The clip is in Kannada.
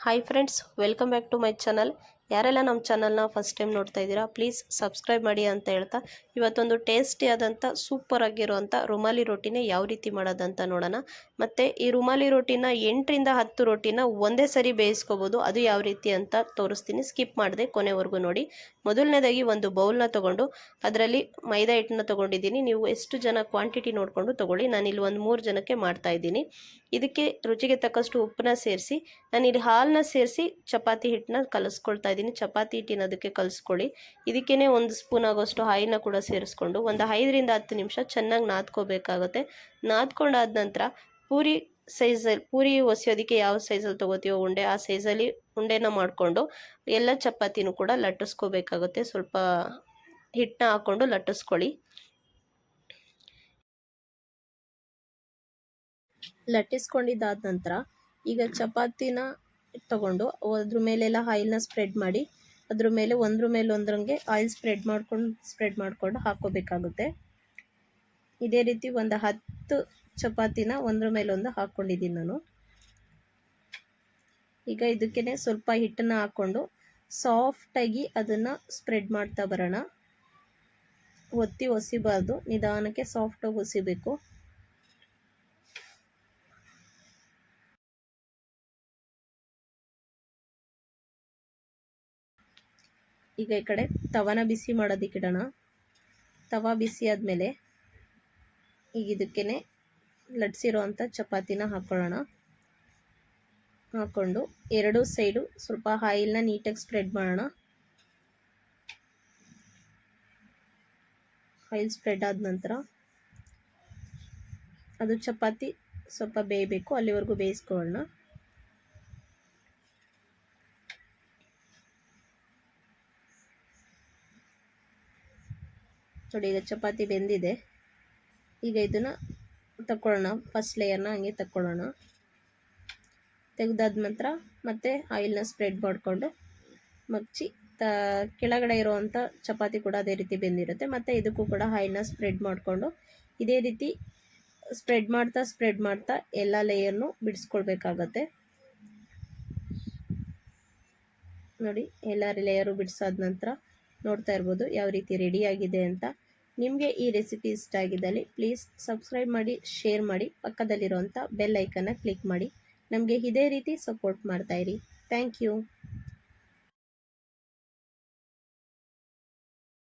Hi friends welcome back to my channel ಯಾರೆಲ್ಲ ನಮ್ಮ ಚಾನಲ್ನ ಫಸ್ಟ್ ಟೈಮ್ ನೋಡ್ತಾ ಇದ್ದೀರಾ ಪ್ಲೀಸ್ ಸಬ್ಸ್ಕ್ರೈಬ್ ಮಾಡಿ ಅಂತ ಹೇಳ್ತಾ, ಇವತ್ತೊಂದು ಟೇಸ್ಟಿ ಆದಂಥ ಸೂಪರ್ ಆಗಿರುವಂಥ ರುಮಾಲಿ ರೋಟಿನ ಯಾವ ರೀತಿ ಮಾಡೋದಂತ ನೋಡೋಣ. ಮತ್ತು ಈ ರುಮಾಲಿ ರೋಟಿನ ಎಂಟರಿಂದ ಹತ್ತು ರೊಟ್ಟಿನ ಒಂದೇ ಸರಿ ಬೇಯಿಸ್ಕೋಬೋದು, ಅದು ಯಾವ ರೀತಿ ಅಂತ ತೋರಿಸ್ತೀನಿ ಸ್ಕಿಪ್ ಮಾಡಿದೆ ಕೊನೆವರೆಗೂ ನೋಡಿ. ಮೊದಲನೇದಾಗಿ ಒಂದು ಬೌಲ್ನ ತೊಗೊಂಡು, ಅದರಲ್ಲಿ ಮೈದಾ ಹಿಟ್ಟನ್ನ ತೊಗೊಂಡಿದ್ದೀನಿ. ನೀವು ಎಷ್ಟು ಜನ ಕ್ವಾಂಟಿಟಿ ನೋಡಿಕೊಂಡು ತೊಗೊಳ್ಳಿ ನಾನು ಇಲ್ಲಿ ಒಂದು ಮೂರು ಜನಕ್ಕೆ ಮಾಡ್ತಾ ಇದ್ದೀನಿ. ಇದಕ್ಕೆ ರುಚಿಗೆ ತಕ್ಕಷ್ಟು ಉಪ್ಪನ್ನ ಸೇರಿಸಿ ನಾನು ಇಲ್ಲಿ ಹಾಲನ್ನ ಸೇರಿಸಿ, ಚಪಾತಿ ಹಿಟ್ಟನ್ನ ಕಲಿಸ್ಕೊಳ್ತಾ ಚಪಾತಿ ಹಿಟ್ಟಿನ ಅದಕ್ಕೆ ಕಲಿಸ್ಕೊಳ್ಳಿ. ಇದಕ್ಕೇ ಒಂದು ಸ್ಪೂನ್ ಆಗೋಷ್ಟು ಹಾಯಿನ ಕೂಡ ಸೇರಿಸ್ಕೊಂಡು ಒಂದು ಐದರಿಂದ ಹತ್ತು ನಿಮಿಷ ಚೆನ್ನಾಗಿ ನಾದ್ಕೋಬೇಕಾಗುತ್ತೆ. ನಾದ್ಕೊಂಡಾದ ನಂತರ ಪೂರಿ ಸೈಜಲ್ಲಿ, ಪೂರಿ ಒಸಿಯೋದಕ್ಕೆ ಯಾವ ಸೈಜಲ್ಲಿ ತೊಗೋತೀವೋ ಉಂಡೆ, ಆ ಸೈಜಲ್ಲಿ ಉಂಡೆನ ಮಾಡಿಕೊಂಡು ಎಲ್ಲ ಚಪಾತಿನೂ ಕೂಡ ಲಟ್ಟಿಸ್ಕೋಬೇಕಾಗುತ್ತೆ. ಸ್ವಲ್ಪ ಹಿಟ್ಟನ್ನ ಹಾಕ್ಕೊಂಡು ಲಟ್ಟಿಸ್ಕೊಳ್ಳಿ. ಲಟ್ಟಿಸ್ಕೊಂಡಿದ್ದಾದ ನಂತರ ಈಗ ಚಪಾತಿನ ತಗೊಂಡು ಅದ್ರ ಮೇಲೆಲ್ಲ ಆಯಿಲ್ನ ಸ್ಪ್ರೆಡ್ ಮಾಡಿ, ಅದ್ರ ಮೇಲೆ ಒಂದ್ರ ಮೇಲೆ ಒಂದ್ರಂಗೆ ಆಯಿಲ್ ಸ್ಪ್ರೆಡ್ ಮಾಡ್ಕೊಂಡು ಸ್ಪ್ರೆಡ್ ಮಾಡಿಕೊಂಡು ಹಾಕೋಬೇಕಾಗುತ್ತೆ. ಇದೇ ರೀತಿ ಒಂದು ಹತ್ತು ಚಪಾತಿನ ಒಂದ್ರ ಒಂದು ಹಾಕ್ಕೊಂಡಿದ್ದೀನಿ ನಾನು. ಈಗ ಇದಕ್ಕೇ ಸ್ವಲ್ಪ ಹಿಟ್ಟನ್ನು ಹಾಕ್ಕೊಂಡು ಸಾಫ್ಟಾಗಿ ಅದನ್ನು ಸ್ಪ್ರೆಡ್ ಮಾಡ್ತಾ ಬರೋಣ. ಒತ್ತಿ ಒಸಿಬಾರ್ದು, ನಿಧಾನಕ್ಕೆ ಸಾಫ್ಟಾಗಿ ಒಸಿಬೇಕು. ಈಗ ಈ ಕಡೆ ತವನ ಬಿಸಿ ಮಾಡೋದಕ್ಕೆ ಇಡೋಣ ತವ ಬಿಸಿ ಆದಮೇಲೆ ಈಗ ಇದಕ್ಕೇ ಲಟ್ಸಿರೋ ಅಂಥ ಚಪಾತಿನ ಹಾಕ್ಕೊಳ್ಳೋಣ ಹಾಕ್ಕೊಂಡು ಎರಡೂ ಸೈಡು ಸ್ವಲ್ಪ ಆಯಿಲ್ನ ನೀಟಾಗಿ ಸ್ಪ್ರೆಡ್ ಮಾಡೋಣ. ಆಯಿಲ್ ಸ್ಪ್ರೆಡ್ ಆದ ನಂತರ ಅದು ಚಪಾತಿ ಸ್ವಲ್ಪ ಬೇಯಬೇಕು, ಅಲ್ಲಿವರೆಗೂ ಬೇಯಿಸ್ಕೊಳ್ಳೋಣ. ನೋಡಿ, ಈಗ ಚಪಾತಿ ಬೆಂದಿದೆ. ಈಗ ಇದನ್ನು ತಗೊಳ್ಳೋಣ ಫಸ್ಟ್ ಲೇಯರ್ನ ಹಂಗೆ ತಗೊಳ್ಳೋಣ ತೆಗೆದಾದ ನಂತರ ಮತ್ತೆ ಆಯಿಲ್ನ ಸ್ಪ್ರೆಡ್ ಮಾಡಿಕೊಂಡು ಮಗ್ಚಿ, ತ, ಕೆಳಗಡೆ ಇರುವಂಥ ಚಪಾತಿ ಕೂಡ ಅದೇ ರೀತಿ ಬೆಂದಿರುತ್ತೆ. ಮತ್ತು ಇದಕ್ಕೂ ಕೂಡ ಆಯಿಲ್ನ ಸ್ಪ್ರೆಡ್ ಮಾಡಿಕೊಂಡು ಇದೇ ರೀತಿ ಸ್ಪ್ರೆಡ್ ಮಾಡ್ತಾ ಸ್ಪ್ರೆಡ್ ಮಾಡ್ತಾ ಎಲ್ಲ ಲೇಯರ್ನು ಬಿಡಿಸ್ಕೊಳ್ಬೇಕಾಗತ್ತೆ. ನೋಡಿ, ಎಲ್ಲ ಲೇಯರು ಬಿಡಿಸಾದ ನಂತರ ನೋಡ್ತಾ ಇರ್ಬೋದು ಯಾವ ರೀತಿ ರೆಡಿಯಾಗಿದೆ ಅಂತ. ನಿಮಗೆ ಈ ರೆಸಿಪಿ ಇಷ್ಟ ಆಗಿದ್ದಲ್ಲಿ ಪ್ಲೀಸ್ ಸಬ್ಸ್ಕ್ರೈಬ್ ಮಾಡಿ ಶೇರ್ ಮಾಡಿ ಪಕ್ಕದಲ್ಲಿರುವಂಥ ಬೆಲ್ ಐಕನ್ನ ಕ್ಲಿಕ್ ಮಾಡಿ. ನಮಗೆ ಇದೇ ರೀತಿ ಸಪೋರ್ಟ್ ಮಾಡ್ತಾಯಿರಿ ಥ್ಯಾಂಕ್ ಯು